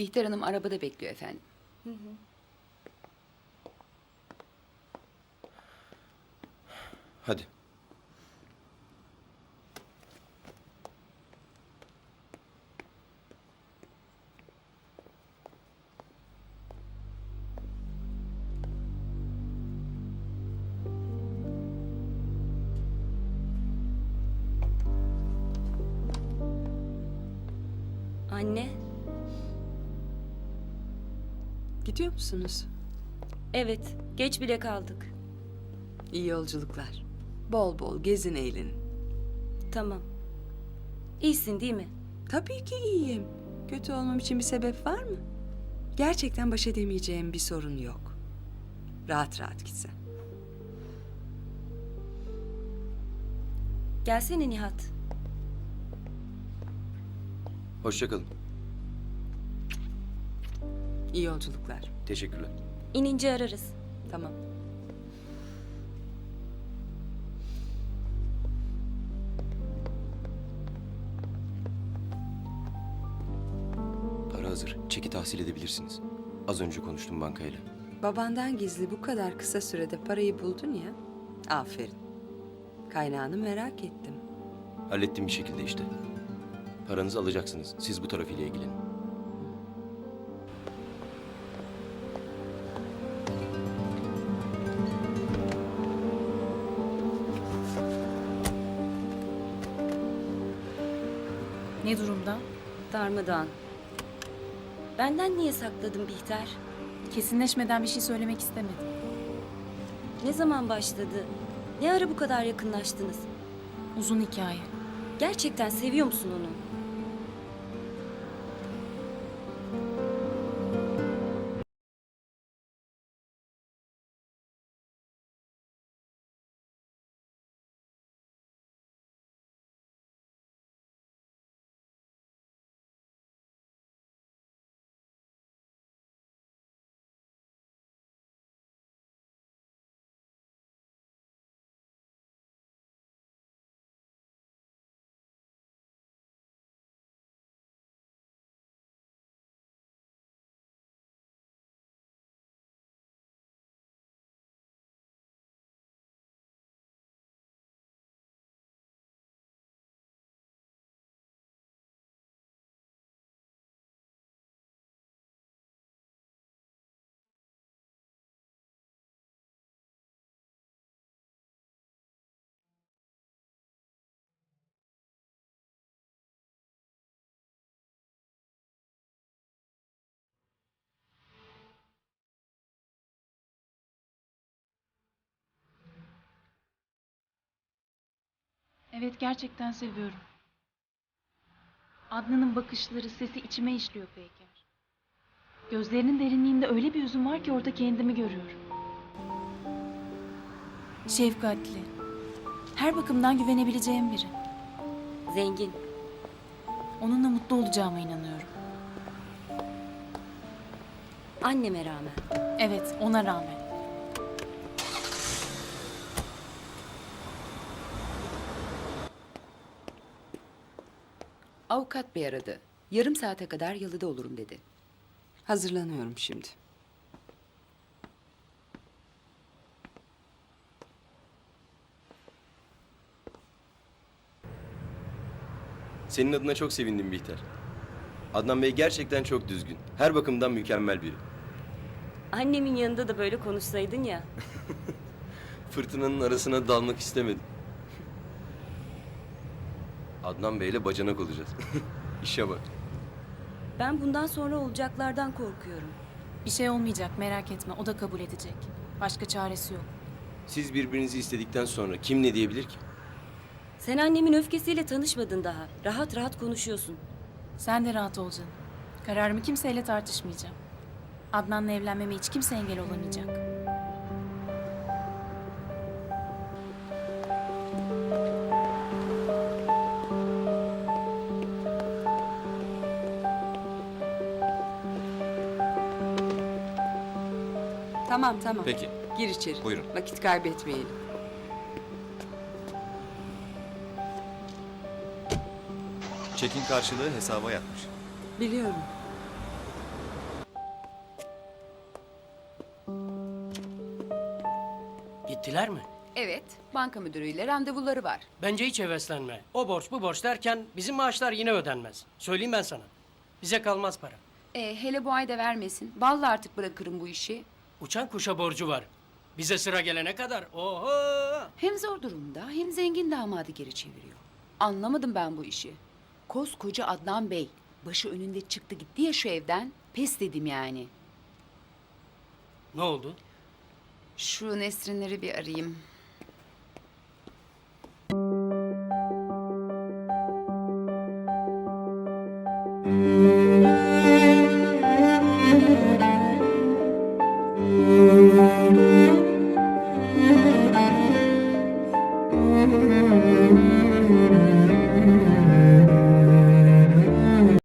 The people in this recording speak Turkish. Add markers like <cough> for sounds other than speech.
Bihter Hanım arabada bekliyor efendim. Hadi. Anne, Gidiyor musunuz? evet geç bile kaldık. İyi yolculuklar. Bol bol gezin eğlenin. Tamam. İyisin değil mi? Tabii ki iyiyim. Kötü olmam için bir sebep var mı? Gerçekten baş edemeyeceğim bir sorun yok. Rahat rahat gitsen. Gelsene Nihat. Hoşça kalın. İyi yolculuklar. Teşekkürler. İnince ararız. Tamam. Para hazır. Çeki tahsil edebilirsiniz. Az önce konuştum bankayla. Babandan gizli bu kadar kısa sürede parayı buldun ya. Aferin. Kaynağını merak ettim. Hallettim bir şekilde işte. Paranızı alacaksınız. Siz bu tarafıyla ilgilenin. Ne durumda? Darmadağın. Benden niye sakladın Bihter? Kesinleşmeden bir şey söylemek istemedim. Ne zaman başladı? Ne ara bu kadar yakınlaştınız? Uzun hikaye. Gerçekten seviyor musun onu? Evet gerçekten seviyorum. Adnan'ın bakışları, sesi içime işliyor Peyker. Gözlerinin derinliğinde öyle bir yüzüm var ki orada kendimi görüyorum. Şefkatli. Her bakımdan güvenebileceğim biri. Zengin. Onunla mutlu olacağıma inanıyorum. Anneme rağmen. Evet, ona rağmen. Avukat bey aradı. Yarım saate kadar yalıda olurum dedi. Hazırlanıyorum şimdi. Senin adına çok sevindim Bihter. Adnan Bey gerçekten çok düzgün. Her bakımdan mükemmel biri. Annemin yanında da böyle konuşsaydın ya. <laughs> Fırtınanın arasına dalmak istemedim. Adnan Bey'le bacanak olacağız. <laughs> İşe bak. Ben bundan sonra olacaklardan korkuyorum. Bir şey olmayacak, merak etme. O da kabul edecek. Başka çaresi yok. Siz birbirinizi istedikten sonra kim ne diyebilir ki? Sen annemin öfkesiyle tanışmadın daha. Rahat rahat konuşuyorsun. Sen de rahat ol canım. Kararımı kimseyle tartışmayacağım. Adnan'la evlenmeme hiç kimse engel olamayacak. Tamam tamam. Peki. Gir içeri. Buyurun. Vakit kaybetmeyelim. Çekin karşılığı hesaba yatmış. Biliyorum. Gittiler mi? Evet, banka müdürüyle randevuları var. Bence hiç heveslenme. O borç bu borç derken bizim maaşlar yine ödenmez. Söyleyeyim ben sana. Bize kalmaz para. Ee, hele bu ay da vermesin. Vallahi artık bırakırım bu işi. Uçan kuşa borcu var. Bize sıra gelene kadar oho! Hem zor durumda hem zengin damadı geri çeviriyor. Anlamadım ben bu işi. Koskoca Adnan Bey başı önünde çıktı gitti ya şu evden. Pes dedim yani. Ne oldu? Şu Nesrinleri bir arayayım.